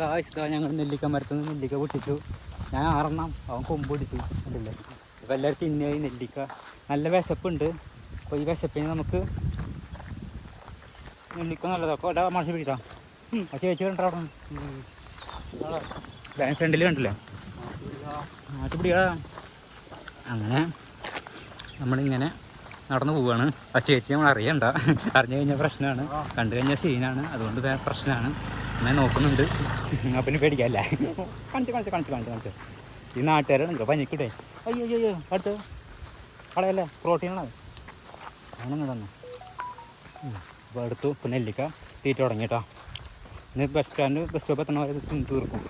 ഇതാ ഞങ്ങൾ നെല്ലിക്ക മരത്തിൽ നിന്ന് നെല്ലിക്ക പൊട്ടിച്ചു. ഞാൻ ആറെണ്ണം അവൻ കൊമ്പ് പിടിച്ചു. കണ്ടില്ലേ? ഇപ്പം എല്ലാവരും തിന്നായി നെല്ലിക്ക. നല്ല വിശപ്പുണ്ട്. അപ്പോൾ ഈ വിശപ്പിന് നമുക്ക് നെല്ലിക്ക നല്ലതാണ് അപ്പോൾ അവിടെ മനുഷ്യ പിടിക്കാം ആ ചേച്ചി കണ്ടോ അവിടെ? ഫ്രണ്ടിൽ കണ്ടില്ലേ? മാറ്റി പിടിക്കാ അങ്ങനെ നമ്മളിങ്ങനെ നടന്നു പോവാണ്. ആ ചേച്ചി നമ്മൾ അറിയണ്ട. അറിഞ്ഞു കഴിഞ്ഞാൽ പ്രശ്നമാണ് കണ്ടു കഴിഞ്ഞാൽ സീനാണ്. അതുകൊണ്ട് പ്രശ്നമാണ് ഞാൻ നോക്കുന്നുണ്ട്. അപ്പം പേടിക്കല്ലേ കാണിച്ച് കാണിച്ച് കാണിച്ച് കാണിച്ച് കാണിച്ച്. ഈ നാട്ടുകാരാണ് പനിക്കൂടെ. അയ്യോ അയ്യോ അടുത്ത്. കളയല്ലേ പ്രോട്ടീനാണ് അങ്ങനെ തന്നെ അപ്പോൾ എടുത്തു ഇപ്പം നെല്ലിക്ക തീറ്റ തുടങ്ങി കേട്ടോ. ഇന്ന് ബസ് സ്റ്റാൻഡ് ബസ് സ്റ്റോപ്പ് എത്തണ. വരെ തീർക്കും.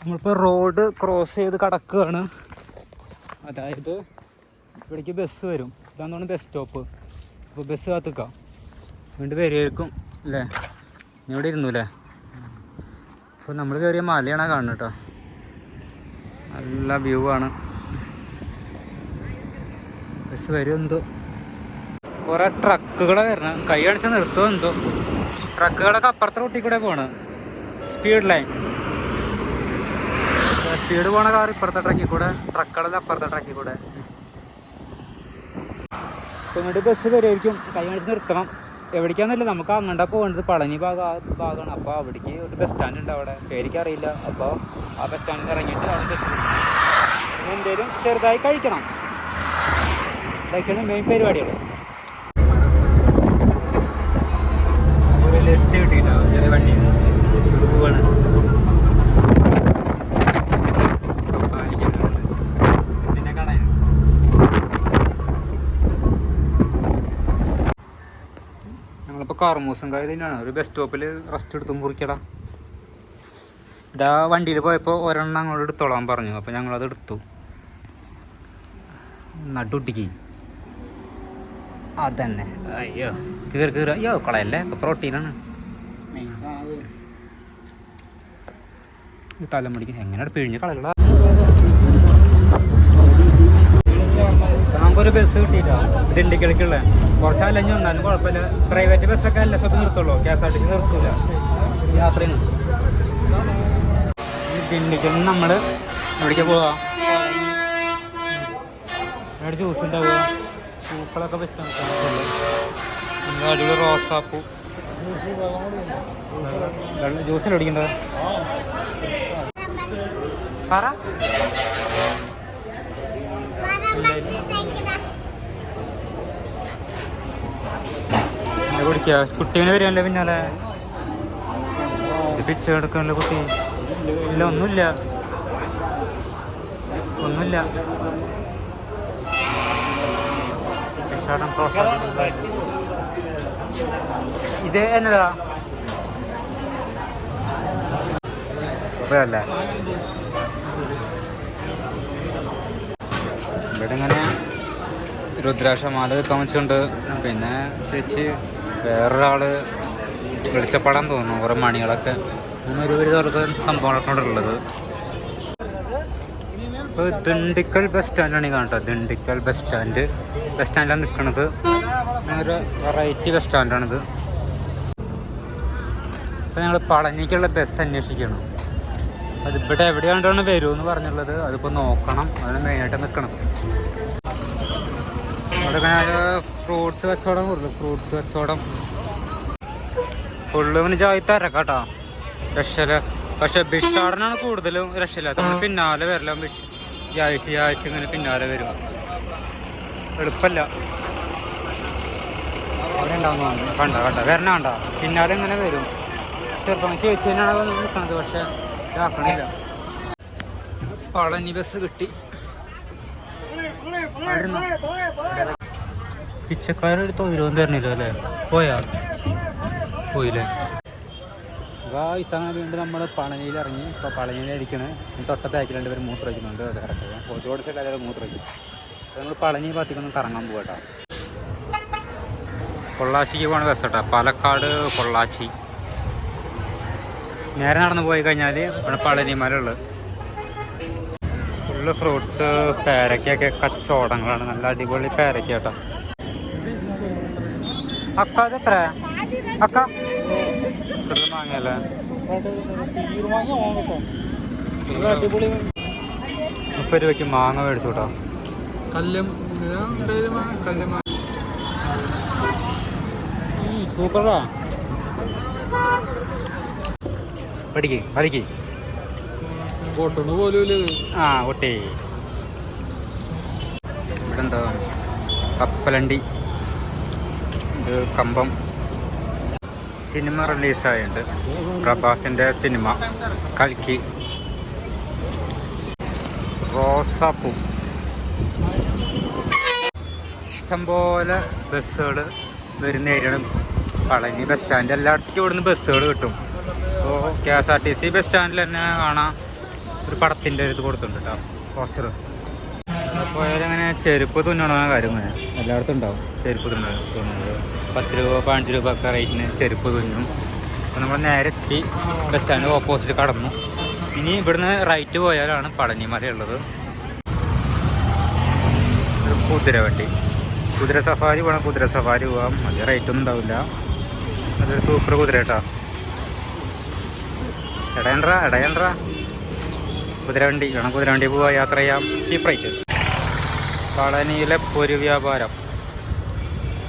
നമ്മളിപ്പോൾ റോഡ് ക്രോസ് ചെയ്ത് കടക്കുകയാണ്. അതായത് ഇവിടേക്ക് ബസ് വരും. ഇതാന്ന് ബസ് സ്റ്റോപ്പ് അപ്പോൾ ബസ് കാത്തുക്കാം വീണ്ടും വരുമായിരിക്കും അല്ലേ? ഇവിടെ ഇരുന്നു അല്ലേ അപ്പോൾ നമ്മൾ കയറിയ മലയാണ് കാണുന്നത് കേട്ടോ. നല്ല വ്യൂ ആണ്. ബസ് വരും എന്തോ. കുറേ ട്രക്കുകളെ വരണം. കൈ കാണിച്ചാൽ നിർത്തുമോ എന്തോ. ട്രക്കുകളൊക്കെ അപ്പുറത്തെ റൂട്ടിൽ കൂടെ പോണ്. സ്പീഡ് ലൈൻ സ്പീഡ് പോണ കാർ ഇപ്പുറത്തെ ട്രക്കിൽ കൂടെ ട്രക്കുകളെല്ലാം അപ്പുറത്തെ ട്രക്കിൽ കൂടെ. ഇങ്ങോട്ട് ബസ് വരുമായിരിക്കും കൈ കാണിച്ച് നിർത്തണം. എവിടേക്കാന്നല്ല നമുക്ക് അങ്ങോട്ടാ പോകേണ്ടത്. പളനി ഭാഗം ആ ഭാഗമാണ് അപ്പോൾ അവിടേക്ക് ഒരു ബസ് സ്റ്റാൻഡ് ഉണ്ട് അവിടെ. പേരിക്ക് അറിയില്ല അപ്പോൾ ആ ബസ് സ്റ്റാൻഡിൽ ഇറങ്ങിയിട്ട് അവിടെ ബസ് എന്തേലും ചെറുതായി കഴിക്കണം. ഇതൊക്കെയാണ് മെയിൻ പരിപാടികൾ ഒരു ലെഫ്റ്റ് കിട്ടിയിട്ടാണ് ചെറിയ വണ്ടി പോവാണ് ഇതിനെ കാണാൻ ഞങ്ങളിപ്പോൾ കാർമൂസം കായ തന്നെയാണ്. ഒരു ബസ് സ്റ്റോപ്പിൽ റെസ്റ്റ് എടുത്ത് മുറിക്കടാ. ഇതാ വണ്ടിയിൽ പോയപ്പോൾ ഒരെണ്ണം അങ്ങോട്ട് എടുത്തോളാൻ പറഞ്ഞു. അപ്പോൾ ഞങ്ങളത് എടുത്തു. നട്ടുട്ടിക്ക് അതന്നെ. അയ്യോ കീറി കീറി. അയ്യോ കളയല്ലേ? പ്രോട്ടീനാണ് തലമുടിക്ക് എങ്ങനെയാണ് പിഴിഞ്ഞ് കളയുള്ള നമുക്കൊരു ബസ് കിട്ടിയില്ല ദിണ്ടിക്കലേക്കുള്ള കുറച്ച് അലഞ്ഞു വന്നാലും കുഴപ്പമില്ല. പ്രൈവറ്റ് ബസ്സൊക്കെ അല്ല സൊക്കെ നിർത്തുള്ളൂ. K S R T C നിർത്തൂല യാത്രയാണ് ദിണ്ടിക്കൽ നമ്മൾ എവിടേക്ക് പോവാ? എവിടെ ജ്യൂസ് ഉണ്ടാവുക? പൂക്കളൊക്കെ വെച്ച് അടിപൊളി റോസാപ്പൂ. ജ്യൂസിൽ അടിക്കേണ്ടത് പറ. എന്താ കുടിക്കുക കുട്ടീനെ വരുമല്ലോ പിന്നാലെ? പിച്ച എടുക്കണല്ലോ കുട്ടി. ഇല്ല ഒന്നുമില്ല. ഒന്നുമില്ല. ഇത് എന്നതാ? അല്ലേ ഇവിടെ ഇങ്ങനെ രുദ്രാക്ഷ മാല വെക്കാൻ വെച്ചുകൊണ്ട് പിന്നെ ചേച്ചി വേറൊരാൾ വെളിച്ചപ്പാടാൻ തോന്നുന്നു കുറേ മണികളൊക്കെ. അങ്ങനെ ഒരു ഒരു തുറക്ക സംഭവങ്ങളൊക്കെ ഇവിടെ ഉള്ളത്. ഇപ്പോൾ ദിണ്ടിക്കൽ ബസ് സ്റ്റാൻഡാണ് ഈ കാണട്ടോ ദിണ്ടിക്കൽ ബസ് സ്റ്റാൻഡ് ബസ് സ്റ്റാൻഡിലാണ് നിൽക്കുന്നത് ഒരു വെറൈറ്റി ബസ് സ്റ്റാൻഡാണിത് ഇപ്പോൾ ഞങ്ങൾ പളനിക്കുള്ള ബസ് അന്വേഷിക്കണം അത് ഇവിടെ എവിടെയാണ്ടാണ് വരുമെന്ന് പറഞ്ഞുള്ളത് അതിപ്പോൾ നോക്കണം. അതിന് മെയിനായിട്ട് നിൽക്കണം അവിടെ ഫ്രൂട്ട്സ് കച്ചവടം കൂടുതൽ ഫ്രൂട്ട്സ് കച്ചവടം. ഫുള്ള് പിന്നെ ജായി കേട്ടോ. രക്ഷല പക്ഷെ ബിഷ്ടാടനാണ് കൂടുതലും രക്ഷയില്ലാത്ത പിന്നാലെ വരില്ല ബിഷ് ജാഴ്ച ജാഴ്ച ഇങ്ങനെ പിന്നാലെ വരും എളുപ്പല്ല. കണ്ട കണ്ട. വരണ കണ്ട. പിന്നാലെ ഇങ്ങനെ വരും. ചെറുപ്പം ചേച്ചി തന്നെയാണ് നിൽക്കണത് പക്ഷെ ഇതാക്കണില്ല പളനി ബസ് കിട്ടി. പിച്ചക്കാരുടെ തൊഴിലൊന്നും തരണില്ല അല്ലേ? പോയാ? പോയില്ലേ? ഗായ്സ് അങ്ങനെ വീണ്ടും നമ്മൾ പളനിയിൽ ഇറങ്ങി ഇപ്പോൾ പളനിയിൽ ഇരിക്കണേ തൊട്ട പാക്കിലുണ്ട് പേര് മൂത്ര വയ്ക്കുന്നുണ്ട് അത് കറക്റ്റ് കോഴിക്കോട് സൈഡ് എല്ലാവരും മൂത്ര വയ്ക്കും അപ്പോൾ നമ്മൾ പളനി ഭാഗത്തേക്കൊന്ന് കറങ്ങാൻ പോകട്ടോ പൊള്ളാച്ചിക്ക് പോകണ ബസ് കേട്ടോ പാലക്കാട് പൊള്ളാച്ചി. നേരെ നടന്നു പോയി കഴിഞ്ഞാൽ ഇവിടെ പളനിമലുള്ളത് ഫുള്ള് ഫ്രൂട്ട്സ് പേരക്കയൊക്കെ കച്ചവടങ്ങളാണ്. നല്ല അടിപൊളി പേരക്ക കേട്ടോ. അക്ക അത് എത്ര അക്ക മുപ്പത് രൂപയ്ക്ക് മാങ്ങ മേടിച്ചു കേട്ടോ. കല്ലും സൂപ്പറാ. പഠിക്ക് പഠിക്ക്. പൊട്ടുന്ന പോലും ആ ഒട്ടേ ഇവിടെ എന്താ കപ്പലണ്ടി. കമ്പം സിനിമ റിലീസായുണ്ട് പ്രഭാസിന്റെ സിനിമ കൽക്കി. റോസാപ്പൂ. ഇഷ്ടംപോലെ ബസ്സുകൾ വരുന്ന ഏരിയയാണ്. പളനി ബസ് സ്റ്റാൻഡ് എല്ലായിടത്തേക്കും ഇവിടുന്ന് ബസ്സുകൾ കിട്ടും. അപ്പോൾ K S R T C bus സ്റ്റാൻഡിൽ തന്നെ കാണാം. ഒരു പടത്തിന്റെ ഒരു ഇത് കൊടുത്തിട്ടുണ്ട് കേട്ടോ പോസ്റ്റർ പോയാലങ്ങനെ ചെരുപ്പ് തുന്നണ കാര്യം എല്ലായിടത്തും ഉണ്ടാവും. ചെരുപ്പ് തുന്നണ പത്ത് രൂപ പതിനഞ്ച് രൂപ ഒക്കെ റേറ്റിന് ചെരുപ്പ് തുന്നും. അപ്പോൾ നമ്മൾ നേരെ എത്തി ബസ് സ്റ്റാൻഡ് ഓപ്പോസിറ്റ് കടന്നു. ഇനി ഇവിടുന്ന് റൈറ്റ് പോയാലാണ് പളനിമല ഉള്ളത്. കുതിരവട്ടി കുതിര സഫാരി പോകണം കുതിര സഫാരി പോകാം വലിയ റേറ്റ് ഒന്നും ഉണ്ടാവില്ല. അതൊരു സൂപ്പർ കുതിര കേട്ടോ. ഇടയണ്ട ഇടയണ്ട കുതിരവണ്ടി വേണം കുതിരവണ്ടി പോവാ യാത്ര ചെയ്യാം. ചീപ്പ് റേറ്റ് പളനിയിലെ പൊരു വ്യാപാരം.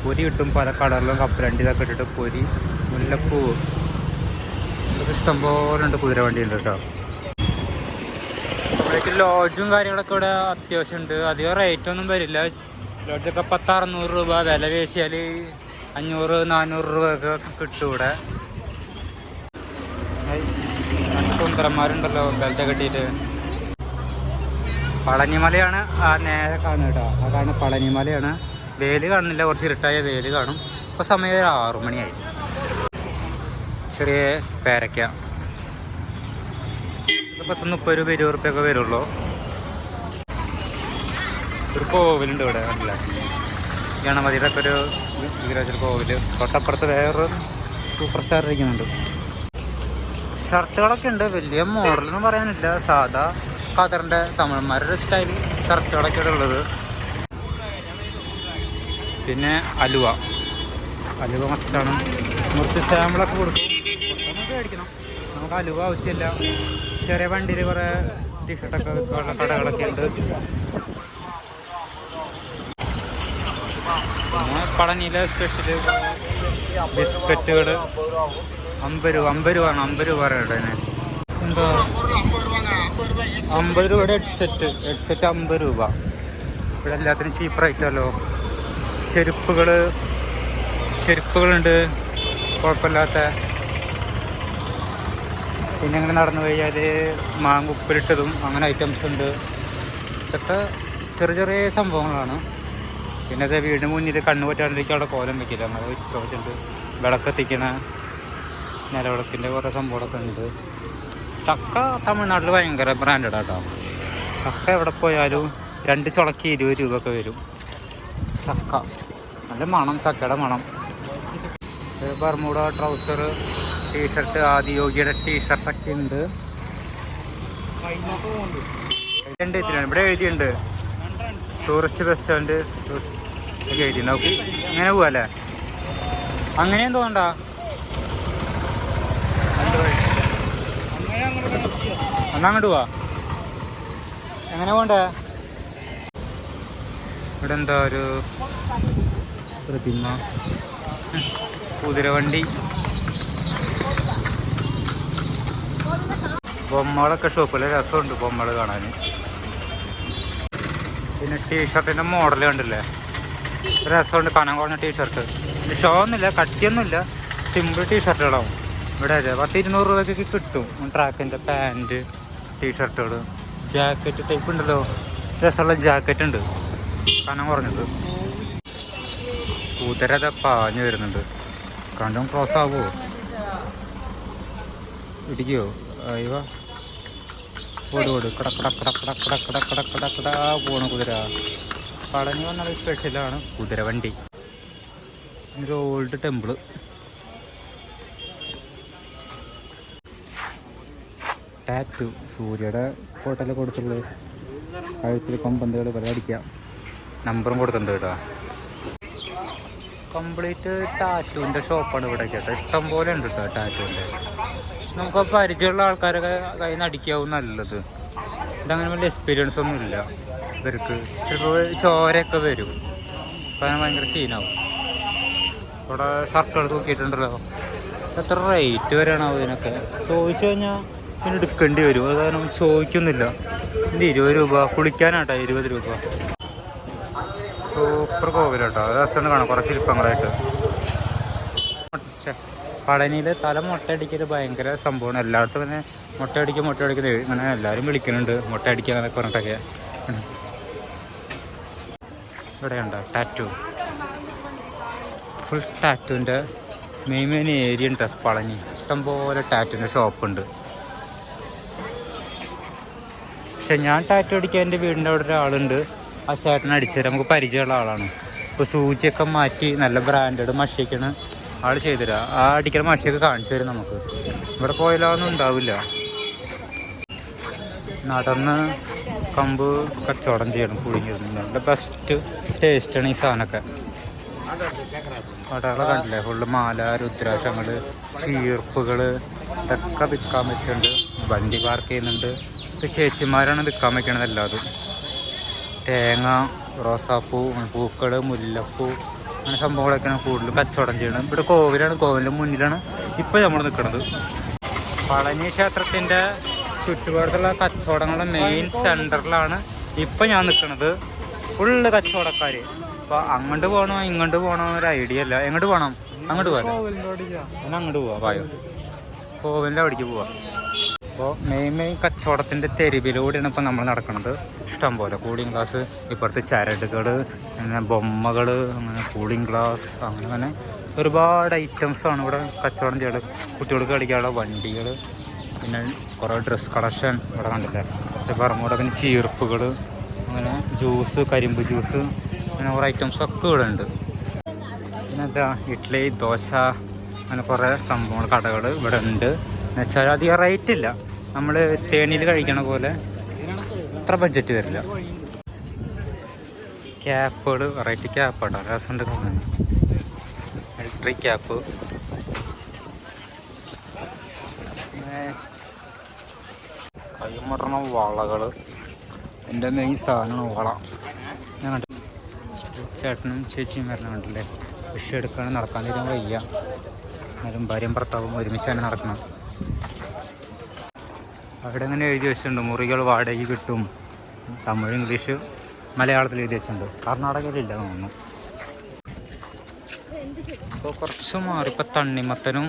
പൊരി കിട്ടും. പല കളറിലും കപ്പലണ്ടി ഇതൊക്കെ ഇട്ടിട്ട് പൊരി. മുല്ലപ്പൂ. ഇതൊക്കെ ഇഷ്ടംപോലെ ഉണ്ട് കുതിരവണ്ടി ഉണ്ട് കേട്ടോ. ഇവിടേക്ക് ലോഡ്ജും കാര്യങ്ങളൊക്കെ ഇവിടെ അത്യാവശ്യം ഉണ്ട്. അധികം റേറ്റ് ഒന്നും വരില്ല. ലോഡ്ജൊക്കെ പത്ത് അറുന്നൂറ് രൂപ. വില വേശിയാൽ അഞ്ഞൂറ് നാനൂറ് രൂപ ഒക്കെ കിട്ടും ഇവിടെ. സുന്ദരന്മാരുണ്ടല്ലോ ബെൽറ്റ് കെട്ടിയിട്ട് പളനിമലയാണ് ആ നേരെ കാണുക കേട്ടോ. അതാണ് പളനിമലയാണ്. വേൽ കാണുന്നില്ല കുറച്ച് ഇരുട്ടായ വേൽ കാണും. ഇപ്പോൾ സമയം ഒരു ആറു മണിയായി. ചെറിയ പേരയ്ക്ക പത്ത് മുപ്പത് രൂപ ഇരുപത് റുപ്യൊക്കെ വരുള്ളൂ. ഒരു കോവിലുണ്ട് ഇവിടെ അല്ല ഗണപതിയുടെ ഒക്കെ ഒരു വിഗ്രഹത്തിൽ കോവിൽ തൊട്ടപ്പുറത്ത് വേറൊരു സൂപ്പർ സ്റ്റാർ ഇരിക്കുന്നുണ്ട്. ഷർട്ടുകളൊക്കെ ഉണ്ട് വലിയ മോഡലൊന്നും പറയാനില്ല. സാധാ ഖത്തറിന്റെ തമിഴന്മാരുടെ സ്റ്റൈൽ ഷർട്ടുകളൊക്കെയാണ് ഉള്ളത്. പിന്നെ അലുവ. അലുവ മസ്റ്റാണ്. മുറിച്ച് സാമ്പിളൊക്കെ കൊടുക്കും. മേടിക്കണം നമുക്ക് അലുവ ആവശ്യമില്ല. ചെറിയ വണ്ടിയിൽ കുറേ ടീഷർട്ടൊക്കെ വിൽക്കാനുള്ള കടകളൊക്കെ ഉണ്ട്. പളനിയിലെ സ്പെഷ്യൽ ബിസ്ക്കറ്റുകൾ അമ്പത് രൂപ അമ്പത് രൂപ ആണ് അമ്പത് രൂപ അതിന്. എന്താ? അമ്പത് രൂപയുടെ ഹെഡ്സെറ്റ് ഹെഡ്സെറ്റ് അമ്പത് രൂപ. ഇവിടെ എല്ലാത്തിനും ചീപ്പ് ചെരുപ്പുകൾ ചെരുപ്പുകളുണ്ട്. കുഴപ്പമില്ലാത്ത. പിന്നെ അങ്ങനെ നടന്നു കഴിഞ്ഞാൽ മാങ്ങ ഉപ്പിലിട്ടതും അങ്ങനെ ഐറ്റംസ് ഉണ്ട്. ഇതൊക്കെ ചെറിയ ചെറിയ സംഭവങ്ങളാണ്. പിന്നെ അത് വീടിന് മുന്നിൽ കണ്ണു പറ്റാണ്ടിരിക്കും അവിടെ കോലം വെക്കില്ല. അങ്ങനെ വെച്ചിട്ടുണ്ട് വിളക്കെത്തിക്കണ നിലവിളക്കിന്റെ കുറേ സംഭവങ്ങളൊക്കെ ഉണ്ട്. ചക്ക തമിഴ്നാട്ടിൽ ഭയങ്കര ബ്രാൻഡഡ് കേട്ടോ ചക്ക എവിടെ പോയാലും രണ്ട് ചുളക്കി ഇരുപത് രൂപ ഒക്കെ വരും. ചക്ക. നല്ല മണം ചക്കയുടെ മണം. ബർമൂട ട്രൗസർ ടീഷർട്ട് ആദിയോഗിയുടെ ടീഷർട്ടൊക്കെ ഉണ്ട്. രണ്ട് ഇവിടെ എഴുതിയുണ്ട് ടൂറിസ്റ്റ് റെസ്റ്റോറന്റ്. ഒക്കെ എഴുതി നോക്കി അങ്ങനെ പോവല്ലേ അങ്ങനെയും തോന്നണ്ട? എന്നാ അങ്ങോട്ട് പോവാ? എങ്ങനെ പോണ്ടേ? ഇവിടെ എന്താ ഒരു പ്രതിമ കുതിരവണ്ടി. ബൊമ്മകളൊക്കെ ഷോപ്പിൽ രസമുണ്ട് ബൊമ്മകൾ കാണാൻ പിന്നെ ടീഷർട്ടിന്റെ മോഡൽ കണ്ടില്ലേ? രസമുണ്ട് കനം കുറഞ്ഞ ടീഷർട്ട് ഷോ ഒന്നുമില്ല കട്ടിയൊന്നുമില്ല. സിമ്പിൾ ടീഷർട്ടുകളാവും ഇവിടെ അതെ പത്ത് ഇരുന്നൂറ് രൂപയ്ക്കൊക്കെ കിട്ടും. ട്രാക്കിന്റെ പാന്റ് ടീഷർട്ടുകൾ ജാക്കറ്റ് ടൈപ്പ് ഉണ്ടല്ലോ. രസമുള്ള ജാക്കറ്റ് ഉണ്ട്. കനം കുറഞ്ഞത് കൂത്തരത പാഞ്ഞു വരുന്നുണ്ട് കണ്ടും ക്രോസ് ആവുമോ ഇടിക്കോ അയ്യോ ഓട് ഓട് കട കട കട കട കട കട കട കട കട പോണ കുതിര പടഞ്ഞു വന്നാൽ സ്പെഷ്യലാണ് കുതിര വണ്ടി ഒരു ഓൾഡ് ടെമ്പിൾ ടാറ്റു സൂര്യയുടെ ഫോട്ടോയിൽ കൊടുത്തുള്ളത് കഴുത്തിൽ കൊമ്പന്തുകൾ പരിപാടിക്കാം നമ്പറും കൊടുക്കുന്നുണ്ട് കേട്ടോ. കംപ്ലീറ്റ് ടാറ്റുവിന്റെ ഷോപ്പാണ് ഇവിടെ കേട്ടോ. ഇഷ്ടം പോലെ ഉണ്ട് കേട്ടോ ടാറ്റുവിന്റെ നമുക്ക് പരിചയമുള്ള ആൾക്കാരൊക്കെ കയ്യിൽ നിന്ന് അടിക്കാവും നല്ലത്. ഇതങ്ങനെ വലിയ എക്സ്പീരിയൻസ് ഒന്നും ഇല്ല. ഇവർക്ക് ചിലപ്പോൾ ചോരയൊക്കെ വരും. കാരണം ഭയങ്കര സീനാവും ഇവിടെ സർക്കിൾ തൂക്കിയിട്ടുണ്ടല്ലോ. എത്ര റേറ്റ് വരെയാണാവും ഇതിനൊക്കെ? ചോദിച്ചു കഴിഞ്ഞാൽ പിന്നെ എടുക്കേണ്ടി വരും. അത് കാരണം ചോദിക്കുന്നില്ല. ഇത് ഇരുപത് രൂപ കുളിക്കാനാട്ടോ ഇരുപത് രൂപ. സൂപ്പർ കോവിലാട്ടോ രസമുണ്ട് കാണാം. കുറേ ശില്പങ്ങളായിട്ട്. പഴനിയിൽ തല മുട്ടയടിക്കൽ ഭയങ്കര സംഭവമാണ്. എല്ലായിടത്തും ഇങ്ങനെ മുട്ടയടിക്കുക മുട്ടയടിക്കുന്ന ഇങ്ങനെ എല്ലാവരും വിളിക്കുന്നുണ്ട്. മുട്ടയടിക്കുക എന്നൊക്കെ പറഞ്ഞിട്ടൊക്കെ. ഇവിടെയുണ്ട് ടാറ്റു. ഫുൾ ടാറ്റുവിന്റെ മെയിൻ മെയിൻ ഏരിയ ഉണ്ട് പളനി. ഇഷ്ടംപോലെ ടാറ്റുവിന്റെ ഷോപ്പുണ്ട്. പക്ഷെ ഞാൻ ടാറ്റു അടിക്കാൻ എന്റെ വീടിന്റെ അവിടെ ഒരാളുണ്ട്. ആ ചേട്ടൻ അടിച്ചു നമുക്ക് പരിചയമുള്ള ആളാണ്. ഇപ്പോൾ സൂചിയൊക്കെ മാറ്റി നല്ല ബ്രാൻഡഡ് മഷിയൊക്കെയാണ് ആൾ ചെയ്തുതരാം. ആ അടിക്കുന്ന മഷിയൊക്കെ കാണിച്ചു തരും നമുക്ക്. ഇവിടെ പോയാലൊന്നും ഉണ്ടാവില്ല. നടന്ന് കമ്പ് കച്ചവടം ചെയ്യണം പുഴുങ്ങിയിരുന്നു നല്ല ബെസ്റ്റ് ടേസ്റ്റാണ് ഈ സാധനമൊക്കെ. കടകളെ കണ്ടില്ലേ? ഫുള്ള് മാല രുദ്രാക്ഷങ്ങൾ ചീർപ്പുകൾ ഇതൊക്കെ വിൽക്കാൻ വെച്ചിട്ടുണ്ട്. വണ്ടി പാർക്ക് ചെയ്യുന്നുണ്ട്. ഇത് ചേച്ചിമാരാണ് വിൽക്കാൻ വെക്കണത് എല്ലാതും. തേങ്ങ റോസാപ്പൂ പൂക്കൾ മുല്ലപ്പൂ അങ്ങനെ സംഭവങ്ങളൊക്കെയാണ് കൂടുതലും കച്ചവടം ചെയ്യണം ഇവിടെ കോവിലാണ് കോവിലിന്റെ മുന്നിലാണ് ഇപ്പോൾ നമ്മൾ നിൽക്കുന്നത് പളനി ക്ഷേത്രത്തിന്റെ ചുറ്റുപാടത്തുള്ള കച്ചവടങ്ങളുടെ മെയിൻ സെന്ററിലാണ് ഇപ്പം ഞാൻ നിൽക്കുന്നത് ഫുള്ള് കച്ചവടക്കാർ അപ്പോൾ അങ്ങോട്ട് പോകണോ ഇങ്ങോട്ട് പോകണോ ഒരു ഐഡിയ അല്ല എങ്ങോട്ട് പോകണം അങ്ങോട്ട് പോകാം അങ്ങോട്ട് പോവാം പായോ കോവിലിന്റെ അവിടേക്ക് പോവാം. അപ്പോൾ മെയിൻ മെയിൻ കച്ചവടത്തിന്റെ തെരുവിലൂടെയാണ് ഇപ്പോൾ നമ്മൾ നടക്കുന്നത് ഇഷ്ടം പോലെ കൂളിംഗ് ഗ്ലാസ് ഇപ്പുറത്ത് ചരടുകൾ അങ്ങനെ ബൊമ്മകൾ അങ്ങനെ കൂളിംഗ് ഗ്ലാസ് അങ്ങനെ അങ്ങനെ ഒരുപാട് ഐറ്റംസാണ് ഇവിടെ കച്ചവടം ചെയ്യുന്നത് കുട്ടികൾക്ക് കളിക്കാനുള്ള വണ്ടികൾ പിന്നെ കുറേ ഡ്രസ് കളക്ഷൻ ഇവിടെ കണ്ടില്ലേ? പറമ്പൂടെ പിന്നെ ചീർപ്പുകൾ അങ്ങനെ ജ്യൂസ് കരിമ്പ് ജ്യൂസ് അങ്ങനെ കുറേ ഐറ്റംസ് ഒക്കെ ഇവിടെ ഉണ്ട്. പിന്നെ എന്താ ഇഡ്ഡലി ദോശ അങ്ങനെ കുറേ സംഭവങ്ങൾ കടകൾ ഇവിടെ ഉണ്ട്. എന്നുവെച്ചാൽ അധികം റേറ്റ് ഇല്ല. നമ്മൾ തേനിയിൽ കഴിക്കണ പോലെ അത്ര ബഡ്ജറ്റ് വരില്ല. ക്യാപ്പുകൾ വെറൈറ്റി ക്യാപ്പാണ് രസമുണ്ട് ഇലക്ട്രിക് ക്യാപ്പ് കൈമുറണ വളകൾ എന്റെ മെയിൻ സാധനമാണ് വള. ഞാൻ കണ്ടു ചേട്ടനും ചേച്ചിയും വരണം കണ്ടില്ലേ? കൃഷി എടുക്കാനും നടക്കാൻ തീരും വയ്യ. എന്നാലും ഭാര്യയും ഭർത്താവും ഒരുമിച്ച് തന്നെ നടക്കണം. അവിടെ അങ്ങനെ എഴുതി വെച്ചിട്ടുണ്ട് മുറികൾ വാടകയ്ക്ക് കിട്ടും. തമിഴ് ഇംഗ്ലീഷ് മലയാളത്തിൽ എഴുതി വെച്ചിട്ടുണ്ട്. കർണാടകയിലില്ല തോന്നുന്നു. ഇപ്പോൾ കുറച്ച് മാറി ഇപ്പോൾ തണ്ണിമത്തനും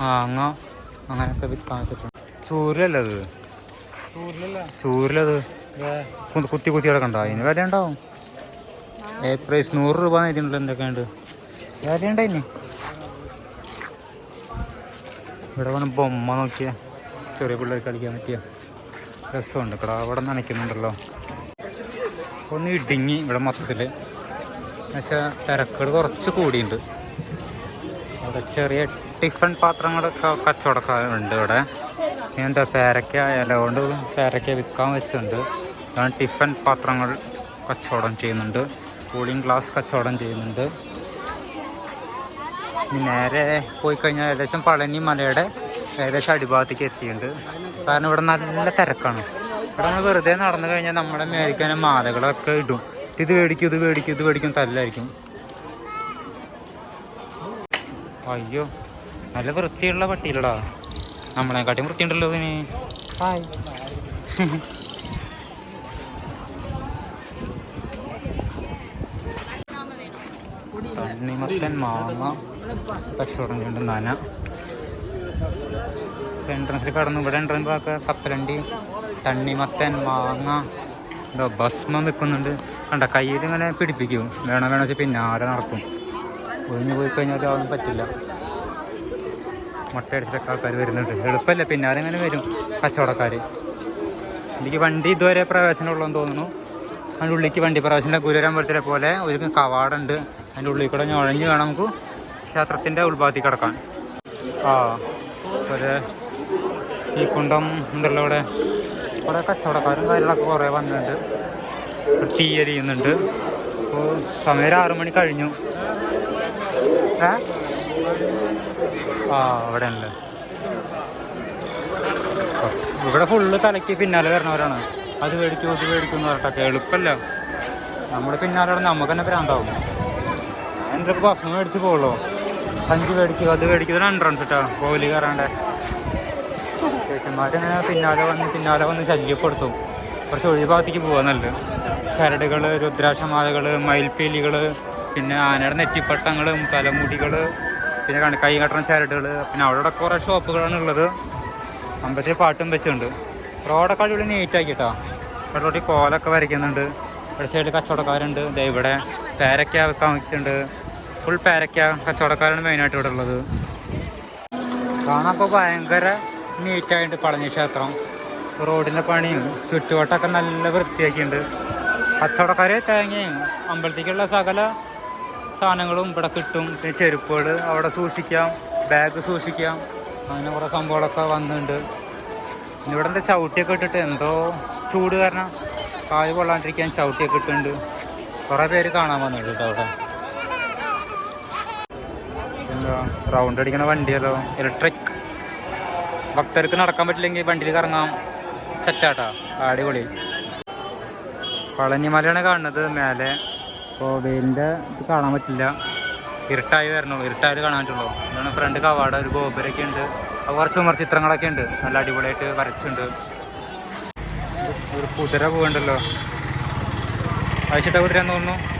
മാങ്ങ അങ്ങനെയൊക്കെ വിൽക്കാൻ വെച്ചിട്ടുണ്ട് ചൂരിലല്ലത് അത്? ചൂരിലത് കുത്തി കുത്തി കിടക്കണ്ട അതിന് വില ഉണ്ടാവും. ഏ പ്രൈസ് നൂറ് രൂപ ഇതിനുള്ള എന്തൊക്കെയുണ്ട്? വില ഉണ്ടായിന്? ഇവിടെ വേണം ബൊമ്മ നോക്കിയ. ചെറിയ പിള്ളേർക്ക് കളിക്കാൻ പറ്റിയ രസമുണ്ട് അവിടെ നനയ്ക്കുന്നുണ്ടല്ലോ. ഒന്ന് ഇടുങ്ങി ഇവിടെ മൊത്തത്തിൽ എന്നുവെച്ചാൽ തിരക്കുകൾ കുറച്ച് കൂടിയുണ്ട്. അവിടെ ചെറിയ ടിഫൻ പാത്രങ്ങളൊക്കെ കച്ചവടക്കാരുണ്ട് ഇവിടെ. എന്താ പേരക്ക ഇല കൊണ്ട് പേരക്ക വിൽക്കാൻ വെച്ചിട്ടുണ്ട്. അതാണ് ടിഫൻ പാത്രങ്ങൾ കച്ചവടം ചെയ്യുന്നുണ്ട്. കൂളിംഗ് ഗ്ലാസ് കച്ചവടം ചെയ്യുന്നുണ്ട്. നേരെ പോയി കഴിഞ്ഞാൽ ഏകദേശം പളനി മലയുടെ ഏകദേശം അടിഭാഗത്തേക്ക് എത്തിയിട്ടുണ്ട്. കാരണം ഇവിടെ നല്ല തിരക്കാണ്. ഇവിടെ നമ്മൾ വെറുതെ നടന്നു കഴിഞ്ഞാൽ നമ്മുടെ മേടിക്കാനും മാലകളൊക്കെ ഇടും. ഇത് മേടിക്കും ഇത് മേടിക്കും ഇത് മേടിക്കും തല്ലായിരിക്കും. അയ്യോ നല്ല വൃത്തിയുള്ള പട്ടിയിലടാ നമ്മളെക്കാട്ടിയും വൃത്തിയുണ്ടല്ലോ ഇതിന്. ഹായ്. തണ്ണിമത്തൻ മാങ്ങ കച്ചവടം കൊണ്ട് നന. എൻട്രൻസിൽ കടന്നു. ഇവിടെ എൻട്രൻസ് ഒക്കെ കപ്പലണ്ടി തണ്ണിമത്തൻ മാങ്ങ. എന്തോ ഭസ്മം വെക്കുന്നുണ്ട്. കണ്ട കയ്യിൽ ഇങ്ങനെ പിടിപ്പിക്കും. വേണം വേണം വെച്ചാൽ പിന്നെ ആരെ നടക്കും. ഒഴിഞ്ഞു പോയി കഴിഞ്ഞാൽ അതൊന്നും പറ്റില്ല. മുട്ട അടിച്ചിട്ടൊക്കെ ആൾക്കാർ വരുന്നുണ്ട്. എളുപ്പമല്ല പിന്നെ ആരെങ്ങനെ വരും കച്ചവടക്കാർ എനിക്ക് വണ്ടി ഇതുവരെ പ്രവേശനമുള്ളതെന്ന് തോന്നുന്നു. അതിന്റെ ഉള്ളിലേക്ക് വണ്ടി പ്രവേശനം ഗുരുവരമ്പലത്തിലെ പോലെ ഒരു കവാടുണ്ട്. അതിന്റെ ഉള്ളിൽ കൂടെ ഞുഴഞ്ഞ് വേണം നമുക്ക് ക്ഷേത്രത്തിന്റെ ഉൾഭാഗത്തേക്ക് കിടക്കാൻ. ആ. ഒരു ഈ കുണ്ടം ഉണ്ടല്ലോ ഇവിടെ കുറേ കച്ചവടക്കാരും കാര്യങ്ങളൊക്കെ കുറേ വന്നിട്ടുണ്ട്. ടീ അരിയുന്നുണ്ട്. അപ്പോൾ സമയം ആറു മണി കഴിഞ്ഞു. ഏ? ആ അവിടെ ഉണ്ട്. ഇവിടെ ഫുള്ള് തലയ്ക്ക് പിന്നാലെ വരണവരാണ് അത് മേടിക്കും ഇത് മേടിക്കും എന്ന് പറഞ്ഞിട്ടൊക്കെ എളുപ്പമല്ല നമ്മൾ പിന്നാലെ നമുക്ക് തന്നെ പ്രാന്താവും എന്റെ ഭക്ഷണം മേടിച്ച് പോകുള്ളൂ സഞ്ചി മേടിക്കുക അത് മേടിക്കുക. ഒരു എൻട്രൻസ് കേട്ടോ കോലി കയറാണ്ട്. ചേച്ചന്മാരിങ്ങനെ പിന്നാലെ വന്ന് പിന്നാലെ വന്ന് ശല്യപ്പെടുത്തും കുറച്ച് പോകാൻ നല്ലത്. ചരടുകൾ രുദ്രാക്ഷമാലകൾ മയിൽപ്പീലികൾ പിന്നെ ആനയുടെ നെറ്റിപ്പട്ടങ്ങൾ തലമുടികൾ പിന്നെ കൈ കെട്ടണ ചരടുകൾ പിന്നെ അവിടെ കുറേ ഷോപ്പുകളാണ് ഉള്ളത്. അമ്പലത്തിൽ പാട്ടും വെച്ചിട്ടുണ്ട്. റോഡൊക്കെ അടിപൊളി നീറ്റാക്കിട്ടാ ഇവിടെ റോഡിൽ കോലൊക്കെ വരയ്ക്കുന്നുണ്ട്. ഇവിടെ സൈഡിൽ കച്ചവടക്കാരുണ്ട്. ദേ ഇവിടെ പേരക്ക വെക്കാൻ വെച്ചിട്ടുണ്ട്. ഫുൾ പേരക്ക കച്ചവടക്കാരാണ് മെയിനായിട്ട് ഇവിടെ ഉള്ളത്. കാണാൻ ഇപ്പോൾ ഭയങ്കര നീറ്റായിട്ട് പളനി ക്ഷേത്രം. റോഡിന്റെ പണിയും ചുറ്റുവട്ടമൊക്കെ നല്ല വൃത്തിയാക്കിയിട്ടുണ്ട്. കച്ചവടക്കാർ തേങ്ങയും അമ്പലത്തേക്കുള്ള സകല സാധനങ്ങളും ഇവിടെ കിട്ടും. പിന്നെ ചെരുപ്പുകൾ അവിടെ സൂക്ഷിക്കാം ബാഗ് സൂക്ഷിക്കാം. അങ്ങനെ കുറേ സംഭവങ്ങളൊക്കെ വന്നിട്ടുണ്ട്. ഇവിടെ എന്താ ചവിട്ടിയൊക്കെ ഇട്ടിട്ട് എന്തോ ചൂട് കാരണം കായ് കൊള്ളാണ്ടിരിക്കാൻ ചവിട്ടിയൊക്കെ ഇട്ടിട്ടുണ്ട്. കുറേ പേര് കാണാൻ വന്നിട്ടുണ്ട് അവിടെ. എന്താ റൗണ്ട് അടിക്കണ വണ്ടിയല്ലോ ഇലക്ട്രിക് ഭക്തർക്ക് നടക്കാൻ പറ്റില്ലെങ്കിൽ വണ്ടിയിൽ കറങ്ങാം. സെറ്റാട്ടാ അടിപൊളി. പളനിമലയാണ് കാണുന്നത് മേലെ. കോവേലിന്റെ ഇത് കാണാൻ പറ്റില്ല. ഇരുട്ടായി വരണുള്ളൂ. ഇരുട്ടായി കാണാൻ പറ്റുള്ളൂ. അതാണ് ഫ്രണ്ട് കവാട. ഒരു ഗോപുരമൊക്കെ ഉണ്ട്. അത് കുറച്ച് ചിത്രങ്ങളൊക്കെ ഉണ്ട്. നല്ല അടിപൊളിയായിട്ട് വരച്ചിട്ടുണ്ട്. ഒരു കുതിര പോകണ്ടല്ലോ അയച്ചിട്ട കുതിര തോന്നുന്നു.